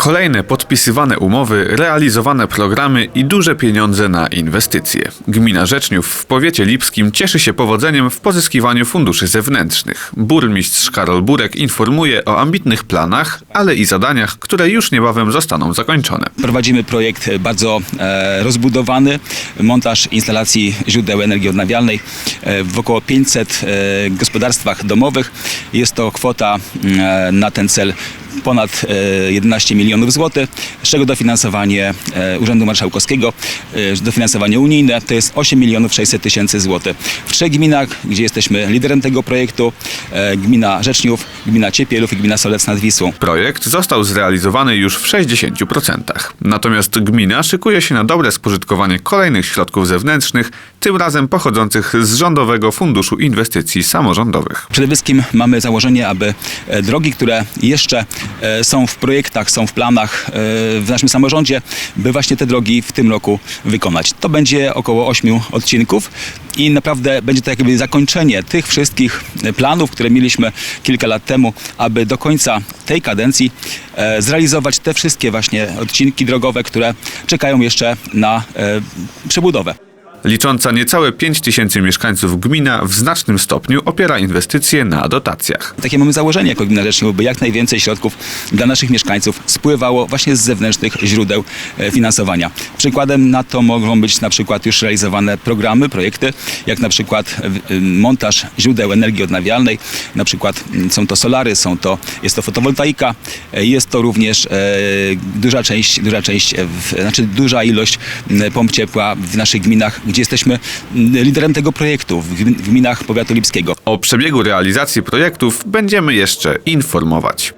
Kolejne podpisywane umowy, realizowane programy i duże pieniądze na inwestycje. Gmina Rzeczniów w powiecie lipskim cieszy się powodzeniem w pozyskiwaniu funduszy zewnętrznych. Burmistrz Karol Burek informuje o ambitnych planach, ale i zadaniach, które już niebawem zostaną zakończone. Prowadzimy projekt bardzo e, rozbudowany, montaż instalacji źródeł energii odnawialnej e, w około 500 e, gospodarstwach domowych. Jest to kwota na ten cel ponad e, 11 milionów złotych, z czego dofinansowanie e, Urzędu Marszałkowskiego, e, dofinansowanie unijne to jest 8 milionów 600 tysięcy złotych. W trzech gminach, gdzie jesteśmy liderem tego projektu, e, gmina Rzeczniów, gmina Ciepielów i gmina Solec nad Wisłą. Projekt został zrealizowany już w 60%. Natomiast gmina szykuje się na dobre spożytkowanie kolejnych środków zewnętrznych, tym razem pochodzących z Rządowego Funduszu Inwestycji Samorządowych. Przede wszystkim mamy założenie, aby e, drogi, które jeszcze e, są w projektach, są w planach e, w naszym samorządzie, by właśnie te drogi w tym roku wykonać. To będzie około 8 odcinków i naprawdę będzie to jakby zakończenie tych wszystkich e, planów, które mieliśmy kilka lat temu, aby do końca tej kadencji e, zrealizować te wszystkie właśnie odcinki drogowe, które czekają jeszcze na e, przebudowę. Licząca niecałe 5 tysięcy mieszkańców gmina w znacznym stopniu opiera inwestycje na dotacjach. Takie mamy założenie jako Gmina Rzeczniów, by jak najwięcej środków dla naszych mieszkańców spływało właśnie z zewnętrznych źródeł e, finansowania. Przykładem na to mogą być na przykład już realizowane programy, projekty, jak na przykład e, e, montaż źródeł energii odnawialnej, na przykład są to solary, są to, jest to fotowoltaika, jest to również duża część, duża część, znaczy duża ilość pomp ciepła w naszych gminach, gdzie jesteśmy m, liderem tego projektu w gminach powiatu lipskiego. O przebiegu realizacji projektów będziemy jeszcze informować.